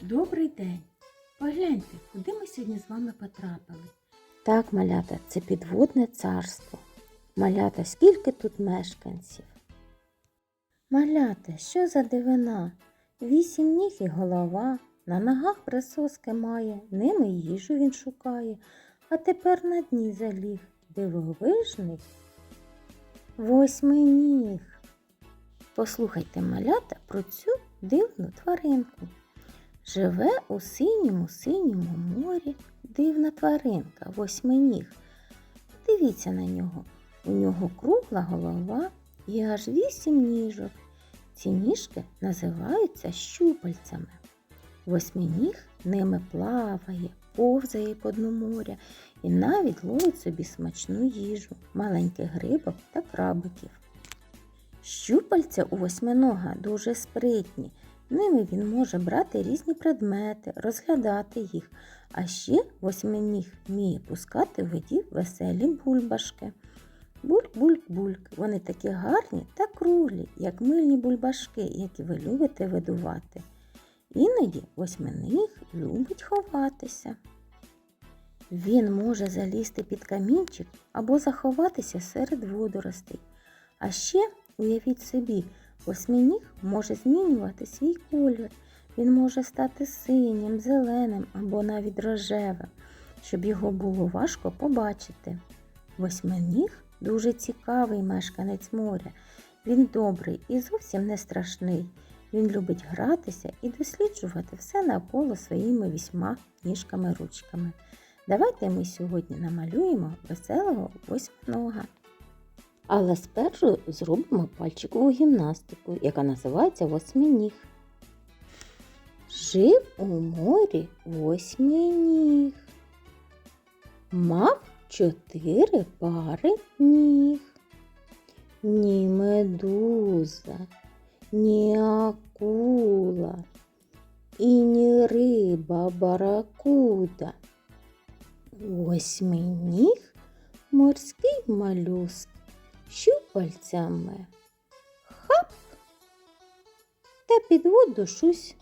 Добрий день! Погляньте, куди ми сьогодні з вами потрапили. Так, малята, це підводне царство. Малята, скільки тут мешканців? Малята, що за дивина? Вісім ніг і голова, на ногах присоски має, ними їжу він шукає, а тепер на дні заліг, дивовижний восьминіг. Послухайте малята про цю дивну тваринку. Живе у синьому синьому морі дивна тваринка, восьминіг. Дивіться на нього. У нього кругла голова і аж вісім ніжок. Ці ніжки називаються щупальцями. Восьминіг ними плаває, повзає по дну моря і навіть ловить собі смачну їжу, маленьких грибок та крабиків. Щупальця у восьминога дуже спритні. Ними він може брати різні предмети, розглядати їх, а ще восьминіг вміє пускати в воді веселі бульбашки. Бульк-бульк-бульк. Вони такі гарні та круглі, як мильні бульбашки, які ви любите видувати. Іноді восьминіг любить ховатися. Він може залізти під камінчик або заховатися серед водоростей. А ще уявіть собі, восьминіг може змінювати свій колір. Він може стати синім, зеленим або навіть рожевим, щоб його було важко побачити. Восьминіг дуже цікавий мешканець моря. Він добрий і зовсім не страшний. Він любить гратися і досліджувати все навколо своїми вісьма ніжками-ручками. Давайте ми сьогодні намалюємо веселого восьминога. Але спершу зробимо пальчикову гімнастику, яка називається восьминіг. Жив у морі восьминіг. Мав чотири пари ніг. Ні медуза, ні акула і ні риба баракуда. Восьминіг морський малюск щупальцями. Хап та під воду шусь.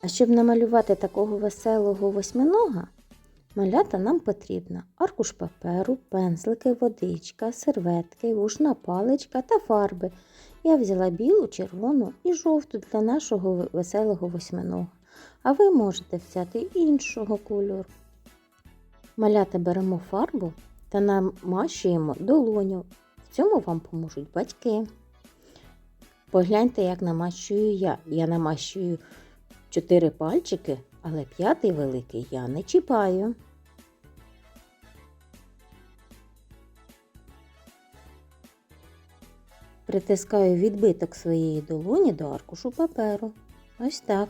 А щоб намалювати такого веселого восьминога, малята нам потрібно аркуш паперу, пензлики, водичка, серветки, вушна паличка та фарби. Я взяла білу, червону і жовту для нашого веселого восьминога. А ви можете взяти іншого кольору. Малята беремо фарбу та намащуємо долоню. В цьому вам поможуть батьки. Погляньте, як намащую я. Я намащую чотири пальчики, але п'ятий великий я не чіпаю. Притискаю відбиток своєї долоні до аркушу паперу. Ось так.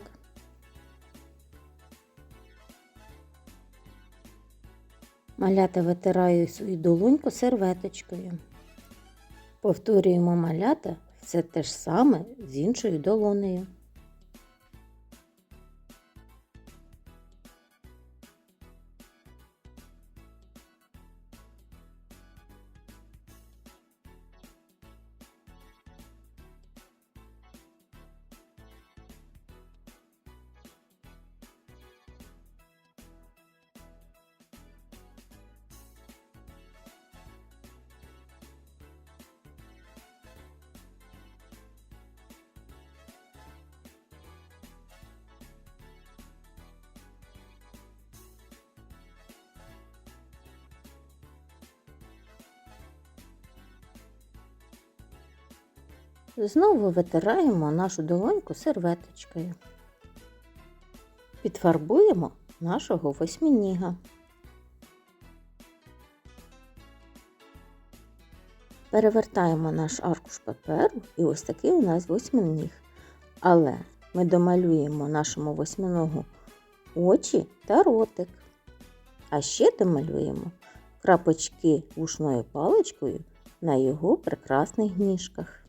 Малята витираю свою долоньку серветочкою. Повторюємо малята все те ж саме з іншою долонею. Знову витираємо нашу долоньку серветочкою. Підфарбуємо нашого восьминіга. Перевертаємо наш аркуш паперу і ось такий у нас восьминіг. Але ми домалюємо нашому восьминогу очі та ротик. А ще домалюємо крапочки вушною паличкою на його прекрасних ніжках.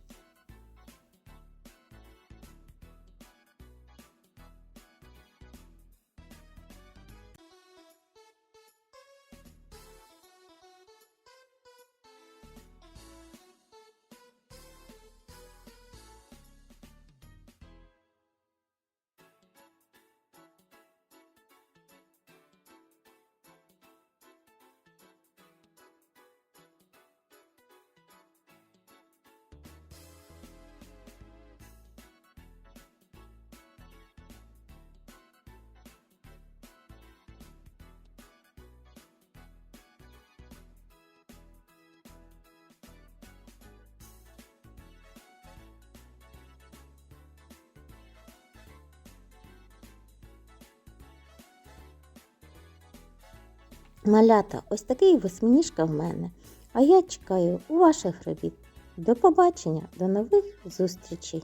Малята, ось такий восьминіжка в мене. А я чекаю у ваших робіт. До побачення, до нових зустрічей!